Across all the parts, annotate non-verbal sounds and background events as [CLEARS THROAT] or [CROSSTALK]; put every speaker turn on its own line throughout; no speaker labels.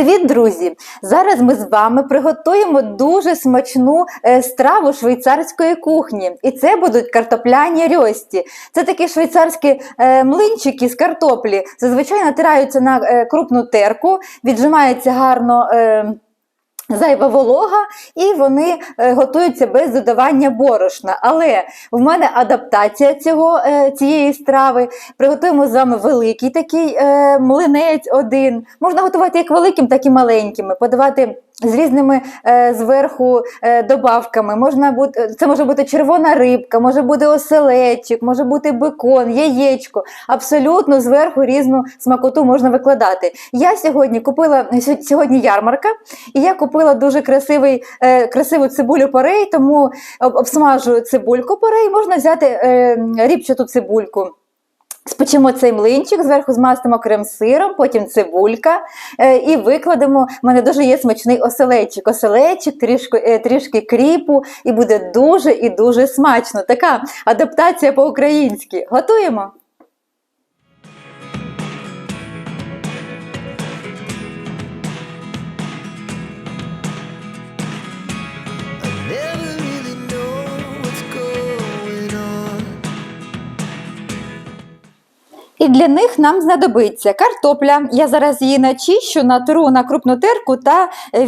Привіт, друзі! Зараз ми з вами приготуємо дуже смачну е, страву швейцарської кухні. І це будуть картопляні рьості. Це такі швейцарські е, млинчики з картоплі. Зазвичай натираються на е, крупну терку, віджимається гарно. Зайва волога, і вони е, готуються без додавання борошна. Але в мене адаптація цього, е, цієї страви. Приготуємо з вами великий такий е, млинець один. Можна готувати як великим, так і маленькими, подавати з різними е, зверху е, добавками. Можна бути, це може бути червона рибка, може бути оселедчик, може бути бекон, яєчко. Абсолютно зверху різну смакоту можна викладати. Я сьогодні купила сьогодні ярмарка, і я купила дуже красивий, е, красиву цибулю порей, тому обсмажую цибульку порей. Можна взяти е, рібчату цибульку. Спечемо цей млинчик, зверху змастимо крем-сиром, потім цибулька е, і викладемо. У мене дуже є смачний оселечик. Оселечик, трішки, е, трішки кріпу, і буде дуже і дуже смачно. Така адаптація по-українськи. Готуємо. І для них нам знадобиться картопля. Я зараз її начищу, натру на крупну терку та е,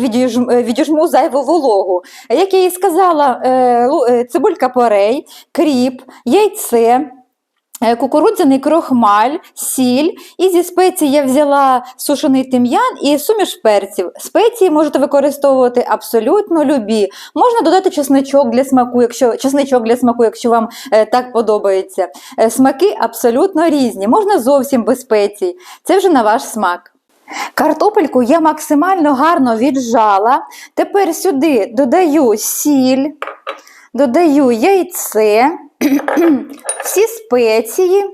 е, відіжму зайву вологу. Як я і сказала, е, цибулька порей, кріп, яйце. Е, Кукурудзяний крохмаль, сіль, і зі спецій я взяла сушений тим'ян і суміш перців. Спеції можете використовувати абсолютно любі. Можна додати чесничок для смаку, якщо чесничок для смаку, якщо вам е, так подобається. Е, Смаки абсолютно різні, можна зовсім без спецій. Це вже на ваш смак. Картопельку я максимально гарно віджала. Тепер сюди додаю сіль, додаю яйце, [CLEARS THROAT] всі спеції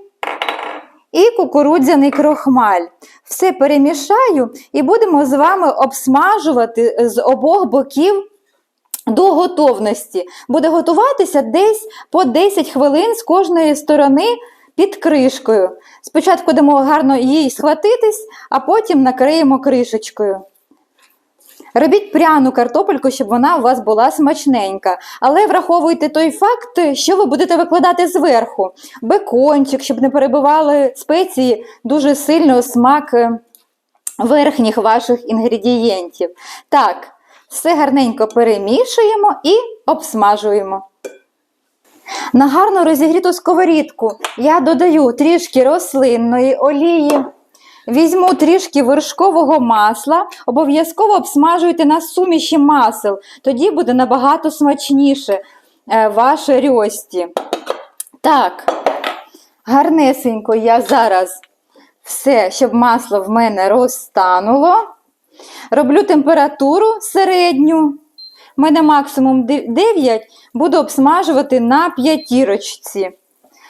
і кукурудзяний крохмаль. Все перемішаю і будемо з вами обсмажувати з обох боків до готовності. Буде готуватися десь по 10 хвилин з кожної сторони під кришкою. Спочатку дамо гарно їй схватитись, а потім накриємо кришечкою. Робіть пряну картопельку, щоб вона у вас була смачненька. Але враховуйте той факт, що ви будете викладати зверху. Бекончик, щоб не перебивали спеції дуже сильно смак е, верхніх ваших інгредієнтів. Так, все гарненько перемішуємо і обсмажуємо. На гарно розігріту сковорідку я додаю трішки рослинної олії. Візьму трішки вершкового масла, обов'язково обсмажуйте на суміші масел, тоді буде набагато смачніше е, ваше рьості. Так, гарнесенько я зараз все, щоб масло в мене розтануло. Роблю температуру середню. У мене максимум 9, буду обсмажувати на п'ятірочці.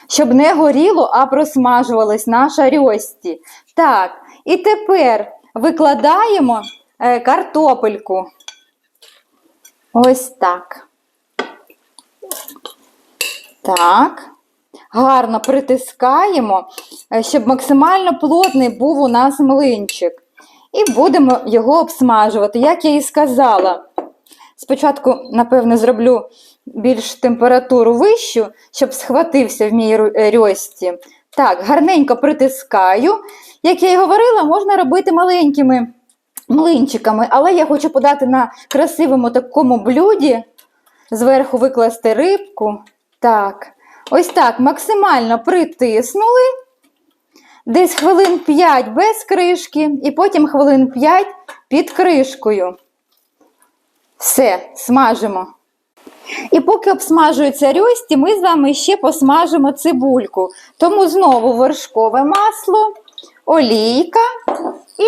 Щоб не горіло, а просмажувалась наша рьості. Так, і тепер викладаємо е, картопельку. Ось так. Так. Гарно притискаємо, е, щоб максимально плотний був у нас млинчик. І будемо його обсмажувати, як я і сказала. Спочатку, напевно, зроблю більш температуру вищу, щоб схватився в мій е, рьості. Так, гарненько притискаю. Як я і говорила, можна робити маленькими млинчиками, але я хочу подати на красивому такому блюді, зверху викласти рибку. Так, ось так максимально притиснули. Десь хвилин 5 без кришки, і потім хвилин 5 під кришкою. Все, смажимо. І поки обсмажуються рьості, ми з вами ще посмажимо цибульку. Тому знову вершкове масло, олійка і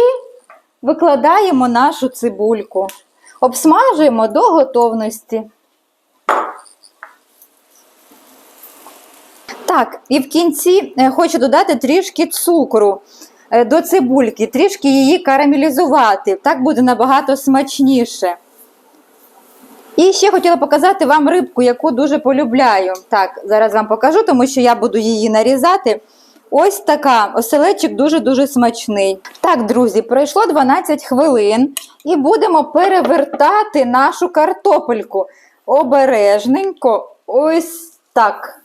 викладаємо нашу цибульку. Обсмажуємо до готовності. Так, і в кінці е, хочу додати трішки цукру е, до цибульки, трішки її карамелізувати. Так буде набагато смачніше. І ще хотіла показати вам рибку, яку дуже полюбляю. Так, зараз вам покажу, тому що я буду її нарізати. Ось така оселечик дуже-дуже смачний. Так, друзі, пройшло 12 хвилин і будемо перевертати нашу картопельку. Обережненько, ось так.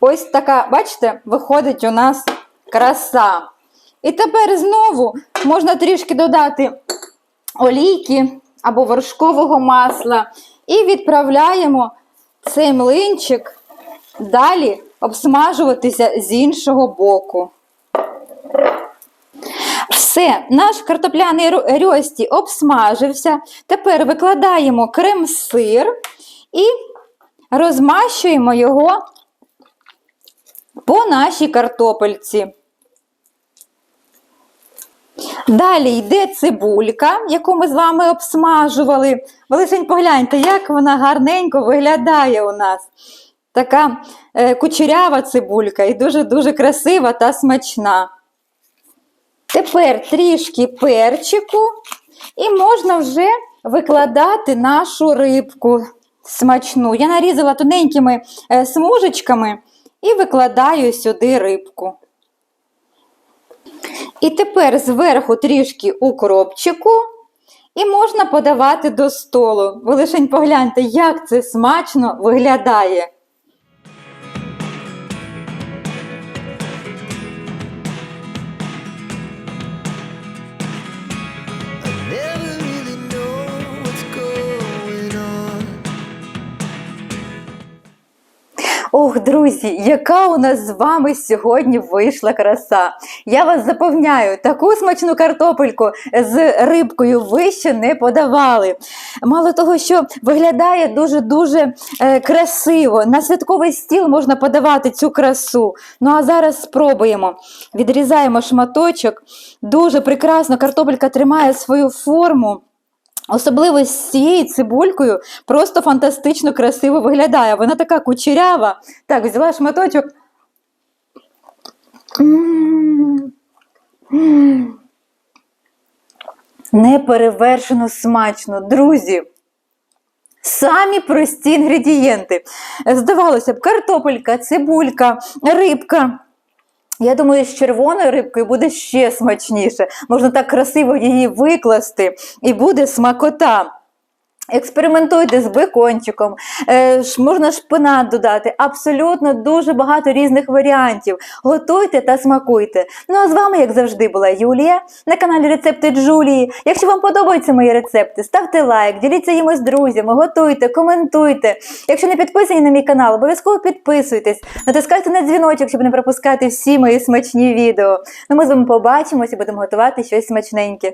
Ось така, бачите, виходить у нас краса. І тепер знову можна трішки додати олійки або вершкового масла і відправляємо цей млинчик далі обсмажуватися з іншого боку. Все, наш картопляний рьості обсмажився. Тепер викладаємо крем-сир і розмащуємо його по нашій картопельці. Далі йде цибулька, яку ми з вами обсмажували. Ви погляньте, як вона гарненько виглядає у нас. Така е, кучерява цибулька і дуже-дуже красива та смачна. Тепер трішки перчику, і можна вже викладати нашу рибку смачну. Я нарізала тоненькими е, смужечками і викладаю сюди рибку. І тепер зверху трішки укропчику, і можна подавати до столу. Ви лишень погляньте, як це смачно виглядає. Ох, друзі, яка у нас з вами сьогодні вийшла краса! Я вас запевняю, таку смачну картопельку з рибкою ви ще не подавали. Мало того, що виглядає дуже-дуже е, красиво. На святковий стіл можна подавати цю красу. Ну а зараз спробуємо. Відрізаємо шматочок. Дуже прекрасно картопелька тримає свою форму. Особливо з цією цибулькою просто фантастично красиво виглядає. Вона така кучерява. Так, взяла шматочок. Неперевершено смачно, друзі. Самі прості інгредієнти. Здавалося б, картопелька, цибулька, рибка. Я думаю, з червоною рибкою буде ще смачніше. Можна так красиво її викласти, і буде смакота. Експериментуйте з бекончиком, е, можна шпинат додати. Абсолютно дуже багато різних варіантів. Готуйте та смакуйте. Ну а з вами, як завжди, була Юлія на каналі Рецепти Джулії. Якщо вам подобаються мої рецепти, ставте лайк, діліться їми з друзями, готуйте, коментуйте. Якщо не підписані на мій канал, обов'язково підписуйтесь, натискайте на дзвіночок, щоб не пропускати всі мої смачні відео. Ну ми з вами побачимося і будемо готувати щось смачненьке.